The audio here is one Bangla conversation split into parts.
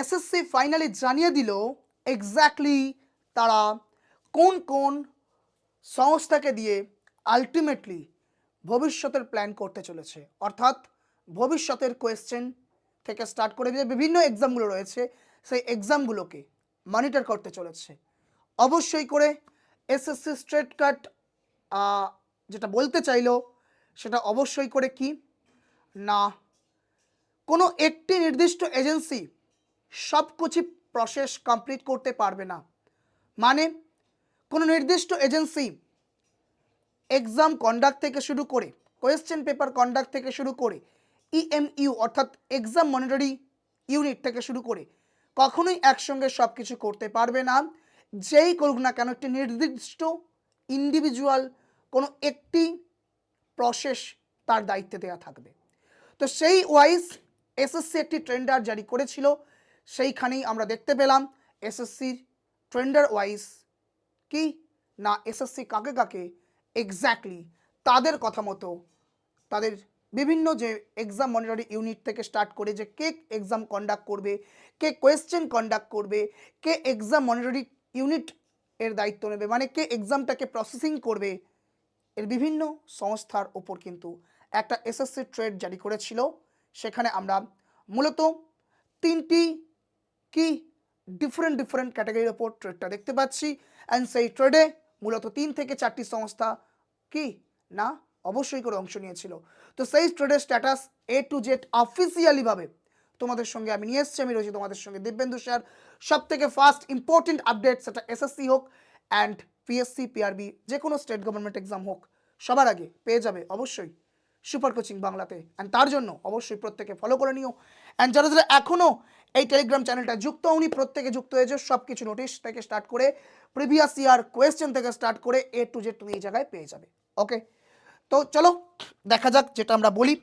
এসএসসি ফাইনালি জানিয়ে দিল এক্স্যাক্টলি তারা কোন কোন সংস্থাকে দিয়ে আলটিমেটলি ভবিষ্যতের প্ল্যান করতে চলেছে। অর্থাৎ ভবিষ্যতের কোয়েশ্চেন থেকে স্টার্ট করে যে বিভিন্ন এক্সামগুলো রয়েছে, সেই এক্সামগুলোকে মনিটর করতে চলেছে। অবশ্যই করে এসএসসি স্ট্রেট কাট যেটা বলতে চাইলো, সেটা অবশ্যই করে কি? না, কোনো একটি নির্দিষ্ট এজেন্সি সব কিছু প্রসেস কমপ্লিট করতে পারবে না। মানে কোনো নির্দিষ্ট এজেন্সি এক্সাম কন্ডাক্ট থেকে শুরু করে কোয়েশ্চেন পেপার কন্ডাক্ট থেকে শুরু করে ইএমইউ অর্থাৎ এক্সাম মনিটরি ইউনিট থেকে শুরু করে, কখনোই একসঙ্গে সব কিছু করতে পারবে না। যেই করুক না কেন, একটি নির্দিষ্ট ইন্ডিভিজুয়াল কোনো একটি প্রসেস তার দায়িত্বে দেওয়া থাকবে। তো সেই ওয়াইজ এসএসসি একটি ট্রেন্ডার জারি করেছিল। সেইখানেই আমরা দেখতে পেলাম এসএসসির ট্রেন্ডার ওয়াইজ কি? না, এসএসসি কাকে কাকে? এক্স্যাক্টলি তাদের কথা মতো, তাদের বিভিন্ন যে এক্সাম মনিটরি ইউনিট থেকে স্টার্ট করে যে কে এক্সাম কন্ডাক্ট করবে, কে কোয়েশ্চেন কন্ডাক্ট করবে, কে এক্সাম মনিটরি ইউনিট এর দায়িত্ব নেবে মানে কে এক্সামটাকে প্রসেসিং করবে, এর বিভিন্ন সংস্থার ওপর কিন্তু একটা এসএসসি ট্রেড জারি করেছিল। সেখানে আমরা মূলত তিনটি কি? ডিফারেন্ট ডিফারেন্ট ক্যাটাগরির ওপর ট্রেডটা দেখতে পাচ্ছি। অ্যান্ড সেই ট্রেডে মূলত তিন থেকে চারটি সংস্থা কি? না, অবশ্যই করে অংশ নিয়েছিল। তো সেই ট্রেডের স্ট্যাটাস এ টু জেড অফিসিয়ালিভাবে তোমাদের সঙ্গে আমি নিয়ে এসেছি। আমি রয়েছি তোমাদের সঙ্গে দিব্যেন্দু স্যার। সব থেকে ফার্স্ট ইম্পর্টেন্ট আপডেট সেটা এসএসসি হোক অ্যান্ড পিএসসি পিআরবি যে কোনো স্টেট গভর্নমেন্ট এক্সাম হোক, সবার আগে পেয়ে যাবে অবশ্যই সুপার কোচিং বাংলাতে। অ্যান্ড তার জন্য অবশ্যই প্রত্যেকে ফলো করে নিও। অ্যান্ড যারা যারা এখনও এই টেলিগ্রাম চ্যানেলটা যুক্ত, উনি প্রত্যেকে যুক্ত হয়েছে সব কিছু নোটিশ থেকে স্টার্ট করে প্রিভিয়াস ইয়ার কোয়েশ্চেন থেকে স্টার্ট করে এ টু জেড তুমি এই জায়গায় পেয়ে যাবে ওকে তো চলো, দেখা যাক যেটা আমরা বলি।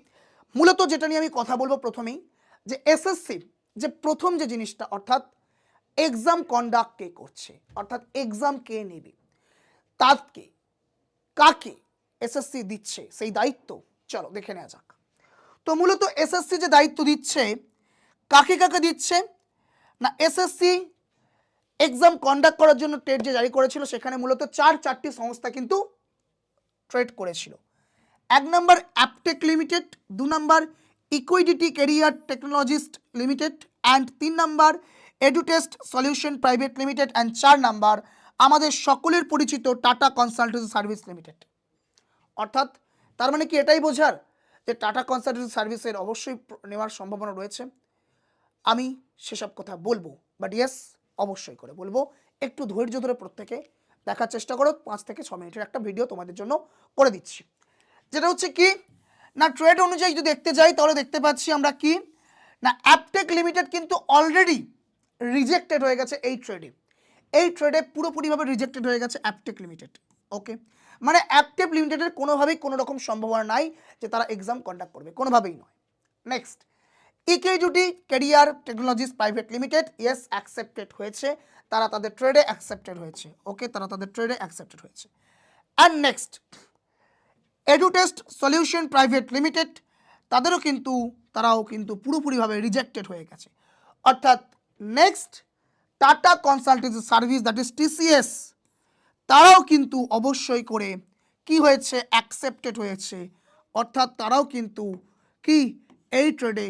মূলত যেটা নিয়ে আমি কথা বলব প্রথমেই, যে এসএসসি যে প্রথম যে জিনিসটা, অর্থাৎ এক্সাম কন্ডাক্ট কে করছে, অর্থাৎ এক্সাম কে নেবে তাকে কাকে এসএসসি দিচ্ছে, সেই দায়িত্ব, চলো দেখে নেওয়া যাক। তো মূলত এসএসসি যে দায়িত্ব দিচ্ছে কাকে কাকে দিচ্ছে? না এসএসসি এক্সাম কন্ডাক্ট করার জন্য টেট যে জারি করেছিল, সেখানে মূলত চার, চারটি সংস্থা কিন্তু ট্রেড করেছিল। এক নম্বর অ্যাপটেক লিমিটেড দু number Eduquity career technologist limited and তিন number Edutest solution private limited and চার নাম্বার আমাদের সকলের পরিচিত টাটা কনসালটেন্সি সার্ভিস লিমিটেড অর্থাৎ, তার মানে কি এটাই বোঝার যে টাটা কনসালটেন্সি সার্ভিসের অবশ্যই নেওয়ার সম্ভাবনা রয়েছে। আমি সেসব কথা বলব বাট ইয়েস অবশ্যই করে বলব। একটু ধৈর্য ধরে প্রত্যেকে দেখার চেষ্টা করো, পাঁচ থেকে ছ মিনিটের একটা ভিডিও তোমাদের জন্য করে দিচ্ছি। যেটা হচ্ছে কি, না ট্রেড অনুযায়ী যদি দেখতে যাই, তাহলে দেখতে পাচ্ছি আমরা কি, না অ্যাপটেক লিমিটেড কিন্তু অলরেডি রিজেক্টেড হয়ে গেছে এই ট্রেডে এই ট্রেডে পুরোপুরিভাবে রিজেক্টেড হয়ে গেছে অ্যাপটেক লিমিটেড ওকে মানে অ্যাপটেক লিমিটেডের কোনোভাবেই কোনো রকম সম্ভাবনা নাই যে তারা এক্সাম কন্ডাক্ট করবে, কোনোভাবেই নয়। Next ইকেজুটি career technologies private limited, yes accepted হয়েছে। তারা তাদের ট্রেডে অ্যাকসেপ্টেড হয়েছে। ওকে, তারা তাদের ট্রেডে অ্যাকসেপ্টেড হয়েছে। And next Edutest solution private limited তাদেরও কিন্তু, তারাও কিন্তু পুরোপুরিভাবে রিজেক্টেড হয়ে গেছে। অর্থাৎ next Tata consultancy service that is TCS তারাও কিন্তু অবশ্যই করে কি হয়েছে? অ্যাকসেপ্টেড হয়েছে। অর্থাৎ তারাও কিন্তু কি? এই ট্রেডে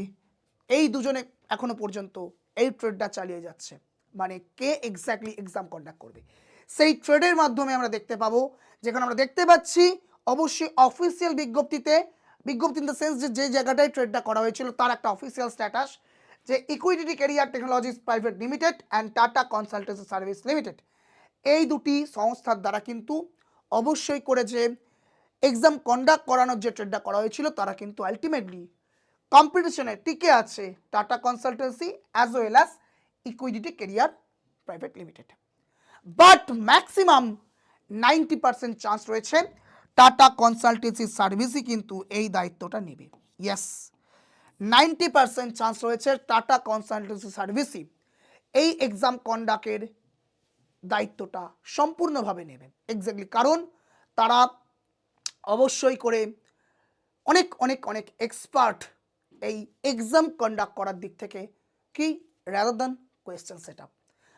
এই দুজনে এখনও পর্যন্ত এই ট্রেডটা চালিয়ে যাচ্ছে। মানে কে এক্স্যাক্টলি এক্সাম কন্ডাক্ট করবে? সেই ট্রেডের মাধ্যমে আমরা দেখতে পাবো, যেখানে আমরা দেখতে পাচ্ছি, অবশ্যই অফিসিয়াল বিজ্ঞপ্তিতে, বিজ্ঞপ্তি ইন দ্য সেন্স যে যে জায়গাটায় ট্রেডটা করা হয়েছিল, তার একটা অফিসিয়াল স্ট্যাটাস যে Eduquity career technologies private limited and Tata consultancy service limited এই দুটি সংস্থার দ্বারা কিন্তু অবশ্যই করে যে এক্সাম কন্ডাক্ট করানোর যে ট্রেডটা করা হয়েছিল, তারা কিন্তু আলটিমেটলি কম্পিটিশনে টিকে আছে Tata consultancy as well as Eduquity career private limited but maximum ninety percent chance রয়েছে টাটা কনসালটেন্সি সার্ভিসই কিন্তু এই দায়িত্বটা নেবে। ইয়েস নাইনটি পার্সেন্ট চান্স রয়েছে টাটা কনসালটেন্সি সার্ভিসই এই এক্সাম কন্ডাক্টের দায়িত্বটা সম্পূর্ণভাবে নেবে। এক্স্যাক্টলি কারণ তারা অবশ্যই করে অনেক অনেক অনেক এক্সপার্ট এই এক্সাম কন্ডাক্ট করার দিক থেকে কি rather than question set up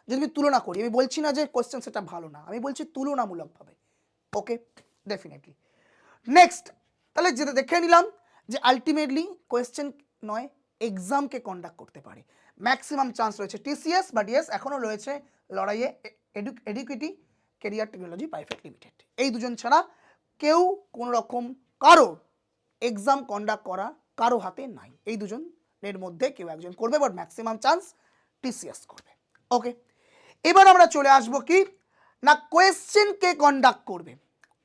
যদি আমি তুলনা করি, আমি বলছি না যে কোয়েশ্চেন সেট আপ ভালো না, আমি বলছি তুলনামূলকভাবে। ওকে ডেফিনেটলি নেক্সট তাহলে যেটা দেখে নিলাম যে আলটিমেটলি কোয়েশ্চেন নয় এক্সামকে কন্ডাক্ট করতে পারে। ম্যাক্সিমাম চান্স রয়েছে টিসিএস বাট ইয়েস এখনও রয়েছে লড়াইয়ে Eduquity career technology private limited এই দুজন ছাড়া কেউ কোনো রকম কারও এক্সাম কন্ডাক্ট করা কারও হাতে নাই। এই দুজনের মধ্যে কেউ একজন করবে বাট ম্যাক্সিমাম চান্স টিসিএস করবে। ওকে এবার আমরা চলে আসব কি? না কোয়েশ্চেনকে কন্ডাক্ট করবে।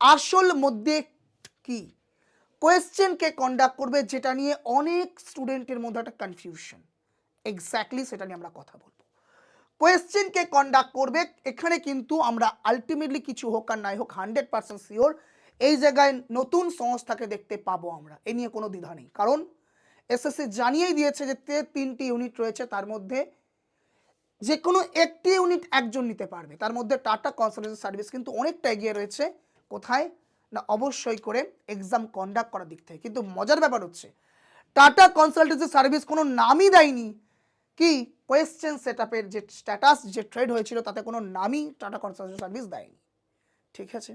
আসল মধ্যে কি? কোয়েশ্চেনকে কন্ডাক্ট করবে, যেটা নিয়ে অনেক স্টুডেন্টের মধ্যে একটা কনফিউশন এক্স্যাক্টলি সেটা নিয়ে আমরা কথা বলব। কোয়েশ্চেনকে কন্ডাক্ট করবে, এখানে কিন্তু আমরা আলটিমেটলি কিছু হোক আর নাই হোক হান্ড্রেড পার্সেন্ট শিওর এই জায়গায় নতুন সংস্থাকে দেখতে পাবো আমরা। এ নিয়ে কোনো দ্বিধা নেই। কারণ এসএসসি জানিয়েই দিয়েছে যে তে তিনটি ইউনিট রয়েছে, তার মধ্যে যে কোনো একটি ইউনিট একজন নিতে পারবে। তার মধ্যে টাটা কনসালটেন্সি সার্ভিস কিন্তু অনেকটা এগিয়ে রয়েছে। কোথায়? না, অবশ্যই করে এক্সাম কন্ডাক্ট করার দিক থেকে। কিন্তু মজার ব্যাপার হচ্ছে, টাটা কনসালটেন্সি সার্ভিস কোনো নামই দেয়নি। কি? কোয়েশ্চেন সেট আপের যে স্ট্যাটাস যে ট্রেড হয়েছিল, তাতে কোনো নামই টাটা কনসালটেন্সি সার্ভিস দেয়নি। ঠিক আছে?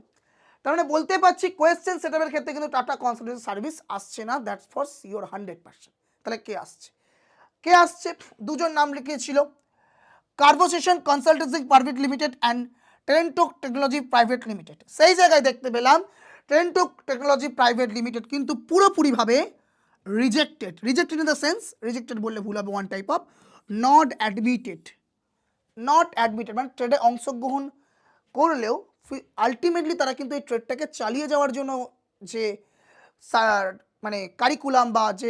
তার মানে বলতে পারছি কোয়েশ্চেন সেট আপের ক্ষেত্রে কিন্তু টাটা কনসালটেন্সি সার্ভিস আসছে না that's for sure hundred percent তাহলে কে আসছে? কে আসছে? দুজন নাম লিখিয়েছিল। কার্বোসেশন কনসালটেন্সি প্রাইভেট লিমিটেড অ্যান্ড ট্রেন্টোক টেকনোলজি প্রাইভেট লিমিটেড সেই জায়গায় দেখতে পেলাম ট্রেন্টোক টেকনোলজি প্রাইভেট লিমিটেড কিন্তু পুরোপুরিভাবে rejected rejected in the sense rejected বললে ভুল হবে one type of not admitted not admitted মানে ট্রেডে অংশগ্রহণ করলেও আলটিমেটলি তারা কিন্তু এই ট্রেডটাকে চালিয়ে যাওয়ার জন্য যে মানে কারিকুলাম বা যে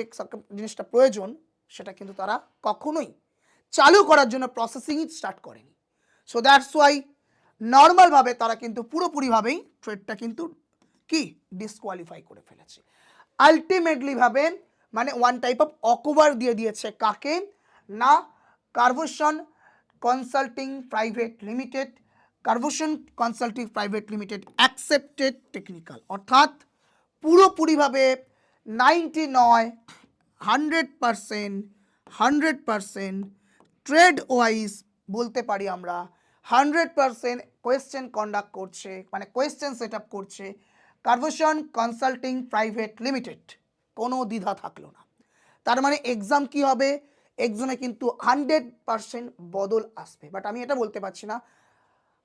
জিনিসটা প্রয়োজন, সেটা কিন্তু তারা কখনোই চালু করার জন্য প্রসেসিংই স্টার্ট করেনি। সো দ্যাটস ওয়াই নর্মালভাবে তারা কিন্তু পুরোপুরিভাবেই ট্রেডটা কিন্তু কি? ডিসকোয়ালিফাই করে ফেলেছে। আলটিমেটলি ভাবে মানে ওয়ান টাইপ অফ অকোভার দিয়ে দিয়েছে কাকে? না কার্ভোশন consulting private limited কার্ভোশন consulting private limited accepted technical. অর্থাৎ পুরোপুরিভাবে নাইনটি নয় hundred percent hundred percent trade wise বলতে পারি আমরা হান্ড্রেড পারসেন্ট কোয়েশ্চেন কন্ডাক্ট করছে মানে কোয়েশ্চেন সেট আপ করছে কার্ভোশন কনসাল্টিং প্রাইভেট লিমিটেড। কোনো দ্বিধা থাকল না। তার মানে এক্সাম কি হবে? এক্সামে কিন্তু হান্ড্রেড পারসেন্ট বদল আসবে। বাট আমি এটা বলতে পারছি না।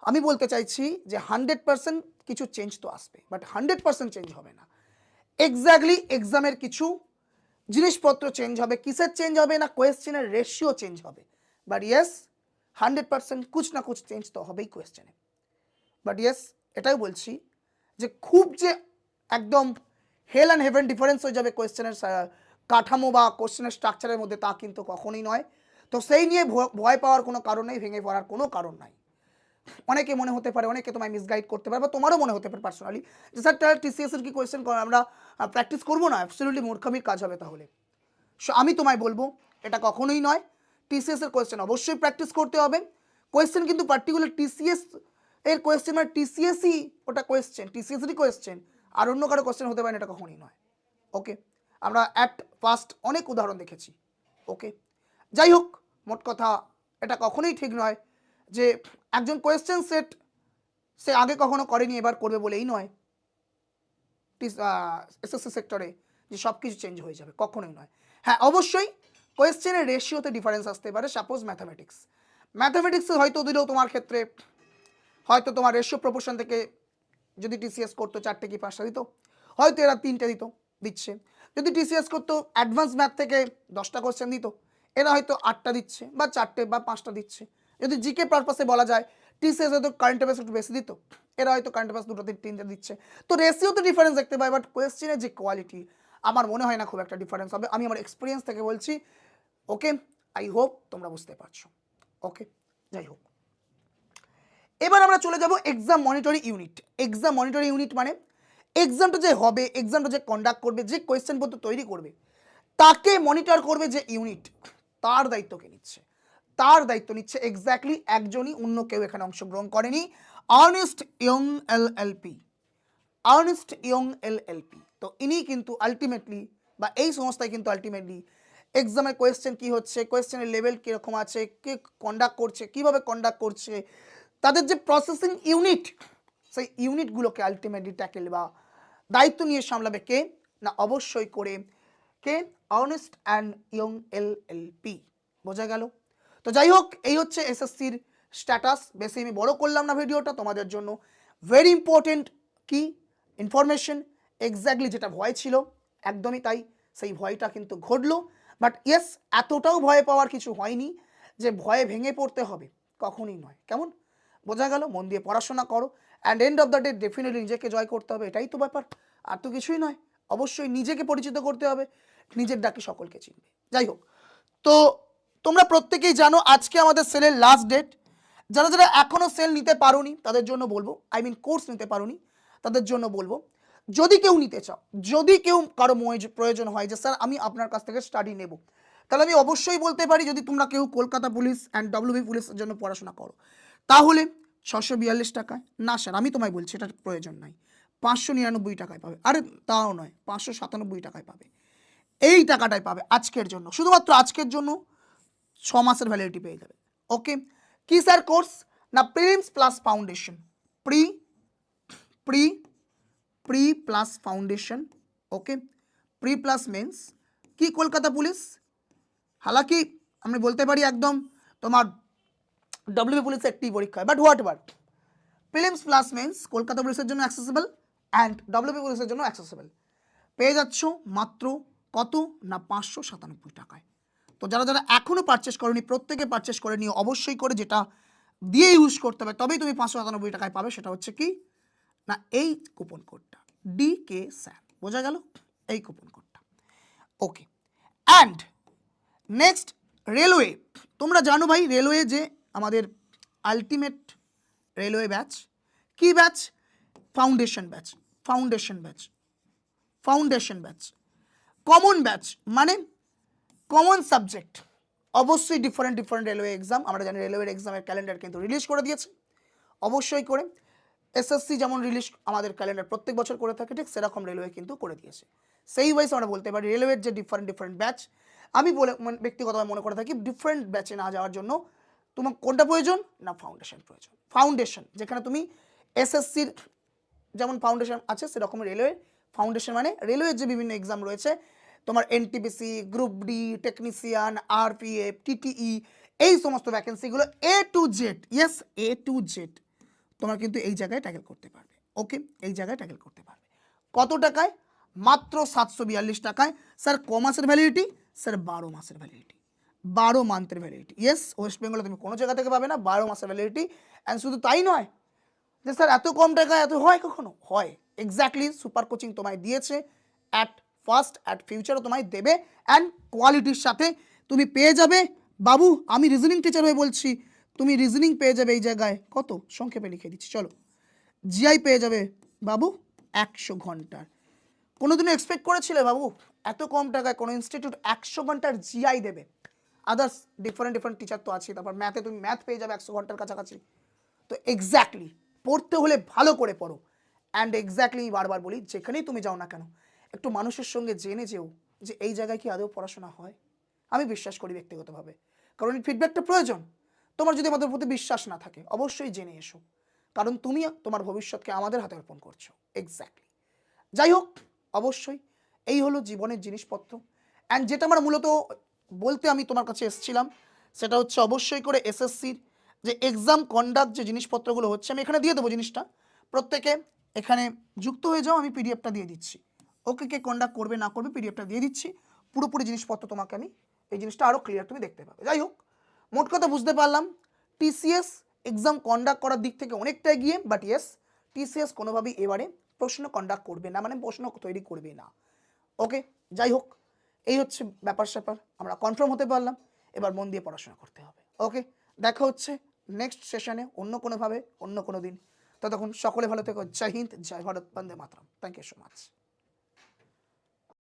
আমি বলতে চাইছি যে হান্ড্রেড পারসেন্ট কিছু চেঞ্জ তো আসবে বাট হান্ড্রেড পারসেন্ট চেঞ্জ হবে না। এক্স্যাক্টলি এক্সামের কিছু জিনিসপত্র চেঞ্জ হবে, কিসের চেঞ্জ হবে না কোয়েশ্চেনের রেশিও চেঞ্জ হবে। বাট ইয়েস হান্ড্রেড পার্সেন্ট কুছ না কুছ চেঞ্জ তো হবেই কোয়েশ্চেনে বাট ইয়েস এটাই বলছি যে খুব যে একদম হেল অ্যান্ড হেভেন ডিফারেন্স হয়ে যাবে কোয়েশ্চেনের কাঠামো বা কোয়েশ্চেনের স্ট্রাকচারের মধ্যে তা কিন্তু কখনোই নয়। তো সেই নিয়ে ভয় পাওয়ার কোনো কারণ নেই, ভেঙে পড়ার কোনো কারণ নাই। অনেকে মনে হতে পারে, অনেকে তোমায় মিসগাইড করতে পারে বা তোমারও মনে হতে পারে পার্সোনালি যে স্যার তাহলে টিসিএস এর কি কোয়েশ্চেন আমরা প্র্যাকটিস করব না? অ্যাবসলিউটলি মূর্খামির কাজ হবে তাহলে। সো আমি তোমায় বলব, এটা কখনোই নয়। টিসিএস এর কোয়েশ্চেন অবশ্যই প্র্যাকটিস করতে হবে। কোয়েশ্চেন কিন্তু পার্টিকুলার টিসিএস এর কোয়েশ্চেন মানে টিসিএসই ওটা কোয়েশ্চেন টিসিএসেরই কোয়েশ্চেন আর অন্য কারও কোয়েশ্চেন হতে পারে এটা কখনোই নয়। ওকে আমরা অ্যাট ফার্স্ট অনেক উদাহরণ দেখেছি। ওকে যাই হোক, মোট কথা এটা কখনোই ঠিক নয়। যে একজন কোয়েশ্চেন সেট সে আগে কখনো করেনি, এবার করবে বলেই নয়। এসএসসি সেক্টরে যে সব কিছু চেঞ্জ হয়ে যাবে, কখনোই নয়। হ্যাঁ অবশ্যই কোয়েশ্চেনের রেশিওতে ডিফারেন্স আসতে পারে সাপোজ ম্যাথামেটিক্স ম্যাথামেটিক্সে হয়তো দিলেও তোমার ক্ষেত্রে, হয়তো তোমার রেশিও প্রপোর্শন থেকে যদি টিসিএস করতো, চারটে কি পাঁচটা দিত? হয়তো এরা তিনটে দিত, দিচ্ছে। যদি টিসিএস করতো অ্যাডভান্স ম্যাথ থেকে দশটা কোয়েশ্চেন দিত, এরা হয়তো আটটা দিচ্ছে বা চারটে বা পাঁচটা দিচ্ছে। যদি জিকে পারপাসে বলা যায় টিসিএস হয়তো কারেন্ট অ্যাফেয়ার্স একটু বেশি দিত। এরা হয়তো কারেন্ট অ্যাফেয়ার্স দুটো তিন- তিনটে দিচ্ছে। তো রেশিওতে ডিফারেন্স দেখতে পাই বাট কোয়েশ্চেনের যে কোয়ালিটি আমার মনে হয় না খুব একটা ডিফারেন্স হবে। আমি আমার এক্সপিরিয়েন্স থেকে বলছি ওকে আই হোপ তোমরা বুঝতে পারছ। ওকে যাই হোক। এবার আমরা চলে যাব exam monitoring unit exam monitoring unit মানে এক্সামটা যে হবে এক্সামটা যে কন্ডাক্ট করবে, যে কোয়েশ্চেন পত্র তৈরি করবে, তাকে মনিটর করবে যে ইউনিট তার দায়িত্ব কে নিচ্ছে। তার দায়িত্ব নিচ্ছে এক্স্যাক্টলি একজনই, অন্য কেউ এখানে অংশগ্রহণ করেনি। Ernst Young L L P Ernst Young L L P তো ইনি কিন্তু আলটিমেটলি বা এই সংস্থায় কিন্তু আলটিমেটলি এক্সামের কোয়েশ্চেন কি হচ্ছে কোয়েশ্চেনের লেভেল কীরকম আছে, কে কন্ডাক্ট করছে, কীভাবে কন্ডাক্ট করছে, তাদের যে প্রসেসিং ইউনিট সেই ইউনিটগুলোকে আলটিমেটলি ট্যাকেল বা দায়িত্ব নিয়ে সামলাবে কে? না, অবশ্যই করে কে? Ernst and Young L L P বোঝা গেল? তো যাই হোক, এই হচ্ছে এসএসসির স্ট্যাটাস বেশি আমি বড় করলাম না ভিডিওটা তোমাদের জন্য ভেরি ইম্পর্টেন্ট কি? ইনফরমেশন এক্স্যাক্টলি যেটা ভয় ছিল, একদমই তাই, সেই ভয়টা কিন্তু ঘটলো। বাট ইয়েস এতটাও ভয় পাওয়ার কিছু হয়নি যে ভয়ে ভেঙে পড়তে হবে, কখনই নয়। কেমন? বোঝা গেল, মন দিয়ে পড়াশোনা করো। And end of the day definitely নিজেকে জয় করতে হবে, এটাই তো ব্যাপার। আর তো কিছুই নয়, অবশ্যই নিজেকে পরিচিত করতে হবে, নিজের ডাকে সকলকে চিনবে। যাই হোক, তো তোমরা প্রত্যেকেই জানো আজকে আমাদের সেলের লাস্ট ডেট যারা যারা এখনও সেল নিতে পারোনি, তাদের জন্য বলব আই মিন কোর্স নিতে পারোনি, তাদের জন্য বলব, যদি কেউ নিতে চাও, যদি কেউ কারও প্রয়োজন হয় যে, স্যার, আমি আপনার কাছ থেকে স্টাডি নেব। তাহলে আমি অবশ্যই বলতে পারি, যদি তোমরা কেউ কলকাতা পুলিশ অ্যান্ড ডব্লিউবি পুলিশের জন্য পড়াশোনা করো। তাহলে ছশো বিয়াল্লিশ টাকায়, না স্যার, আমি তোমায় বলছি, এটার প্রয়োজন নাই। পাঁচশো নিরানব্বই টাকায় পাবে। আরে, তাও নয়, পাঁচশো সাতানব্বই টাকায় পাবে। এই টাকাটাই পাবে আজকের জন্য। শুধুমাত্র আজকের জন্য ছ মাসের ভ্যালিডিটি পেয়ে যাবে। ওকে কি স্যার কোর্স না prelims plus foundation pre pre pre plus foundation okay pre plus mains কি কলকাতা পুলিশ হালাকি, আমি বলতে পারি একদম তোমার ডব্লিউবি পুলিশের একটি পরীক্ষা but whatever prelims plus mains Kolkata পুলিশের জন্য অ্যাক্সেসিবল অ্যান্ড ডব্লিউবি পুলিশের জন্য অ্যাক্সেসিবল পেয়ে যাচ্ছ মাত্র কত? না, পাঁচশো সাতানব্বই টাকায়। তো যারা যারা এখনও পারচেস করনি, প্রত্যেকে পারচেস করে নিও। অবশ্যই করে যেটা দিয়ে ইউজ করতে হবে। তবেই তুমি পাঁচশো সাতানব্বই টাকায় পাবে, সেটা হচ্ছে কি? না, এই কুপন কোডটা ডি কে স্যার বোঝা গেল? এই কুপন কোডটা ওকে অ্যান্ড নেক্সট রেলওয়ে তোমরা জানো ভাই রেলওয়ে যে আমাদের আলটিমেট রেলওয়ে ব্যাচ কি batch foundation batch foundation batch foundation batch common batch মানে কমন সাবজেক্ট অবশ্যই ডিফারেন্ট ডিফারেন্ট রেলওয়ে এক্সাম আমরা জানি রেলওয়ের এক্সামের ক্যালেন্ডার কিন্তু রিলিজ করে দিয়েছে, অবশ্যই করে। এসএসসি যেমন রিলিজ আমাদের ক্যালেন্ডার প্রত্যেক বছর করে থাকে, ঠিক সেরকম রেলওয়ে কিন্তু করে দিয়েছে। সেই ওয়াইজ আমরা বলতে পারি রেলওয়ের যে ডিফারেন্ট ডিফারেন্ট ব্যাচ আমি বলে, মন- ব্যক্তিগতভাবে মনে করে থাকি ডিফারেন্ট ব্যাচে না যাওয়ার জন্য তোমার কোনটা প্রয়োজন না ফাউন্ডেশন প্রয়োজন। ফাউন্ডেশন যেখানে তুমি এসএসসির যেমন ফাউন্ডেশন আছে সেরকম রেলওয়ে ফাউন্ডেশন মানে রেলওয়ের যে বিভিন্ন এক্সাম রয়েছে তোমার NTPC group D technician RPF TTE এই সমস্ত ভ্যাকেন্সিগুলো A to Z yes A to Z তোমার কিন্তু এই জায়গায় ট্যাকেল করতে পারবে ওকে এই জায়গায় ট্যাকেল করতে পারবে। কত টাকায়? মাত্র সাতশো বিয়াল্লিশ টাকায়। স্যার ক মাসের ভ্যালিডিটি স্যার বারো মাসের ভ্যালিডিটি বারো মান্থের ভ্যালিডিটি ইয়েস ওয়েস্ট বেঙ্গলে তুমি কোনো জায়গা থেকে পাবে না, বারো মাসের ভ্যালিডিটি অ্যান্ড শুধু তাই নয়, যে স্যার এত কম টাকায় এত হয় কখনো? হয়। এক্স্যাক্টলি সুপার কোচিং তোমায় দিয়েছে অ্যাট ফার্স্ট অ্যাট ফিউচারও তোমায় দেবে অ্যান্ড কোয়ালিটির সাথে তুমি পেয়ে যাবে। বাবু, আমি রিজনিং টিচার হয়ে বলছি, তুমি রিজনিং পেয়ে যাবে এই জায়গায়। কত? সংক্ষেপে লিখে দিচ্ছি, চলো। জিআই পেয়ে যাবে। বাবু, একশো ঘণ্টার। কোনোদিনও এক্সপেক্ট করেছিলে বাবু? এত কম টাকায় কোনো ইনস্টিটিউট একশো ঘণ্টার জিআই দেবে। আদার্স ডিফারেন্ট ডিফারেন্ট টিচার তো আছে তারপর ম্যাথে তুমি ম্যাথ পেয়ে যাবে একশো ঘণ্টার কাছাকাছি। তো এক্স্যাক্টলি পড়তে হলে ভালো করে পড়ো। অ্যান্ড এক্স্যাক্টলি বারবার বলি, যেখানেই তুমি যাও না কেন একটু মানুষের সঙ্গে জেনে যেও যে এই জায়গায় কি আদৌ পড়াশোনা হয়। আমি বিশ্বাস করি ব্যক্তিগতভাবে। কারণ এই ফিডব্যাকটা প্রয়োজন। তোমার যদি আমাদের প্রতি বিশ্বাস না থাকে, অবশ্যই জেনে এসো। কারণ তুমি তোমার ভবিষ্যৎকে আমাদের হাতে অর্পণ করছ। এক্স্যাক্টলি যাই হোক, অবশ্যই এই হলো জীবনের জিনিসপত্র। অ্যান্ড যেটা আমার মূলত বলতে আমি তোমার কাছে এসেছিলাম, সেটা হচ্ছে অবশ্যই করে এসএসসির যে এক্সাম কন্ডাক্ট যে জিনিসপত্রগুলো হচ্ছে, আমি এখানে দিয়ে দেবো জিনিসটা। প্রত্যেকে এখানে যুক্ত হয়ে যাও, আমি পিডিএফটা দিয়ে দিচ্ছি। ওকে কে কন্ডাক্ট করবে, না করবে পিডিএফটা দিয়ে দিচ্ছি। পুরোপুরি জিনিসপত্র তোমাকে আমি এই জিনিসটা আরও ক্লিয়ার তুমি দেখতে পাবে। যাই হোক, মোট কথা বুঝতে পারলাম টিসিএস এক্সাম কন্ডাক্ট করার দিক থেকে অনেকটা এগিয়ে বাট ইয়েস টিসিএস কোনোভাবেই এবারে প্রশ্ন কন্ডাক্ট করবে না মানে প্রশ্ন তৈরি করবে না। ওকে যাই হোক, এই হচ্ছে ব্যাপার স্যাপার, আমরা কনফার্ম হতে পারলাম, এবার মন দিয়ে পড়াশোনা করতে হবে। ওকে দেখা হচ্ছে নেক্সট সেশনে অন্য কোনোভাবে, অন্য কোনো দিন ততক্ষণ সকলে ভালো থেকো, জয় হিন্দ, জয় ভারত, বন্দে মাতরম। Thank you so much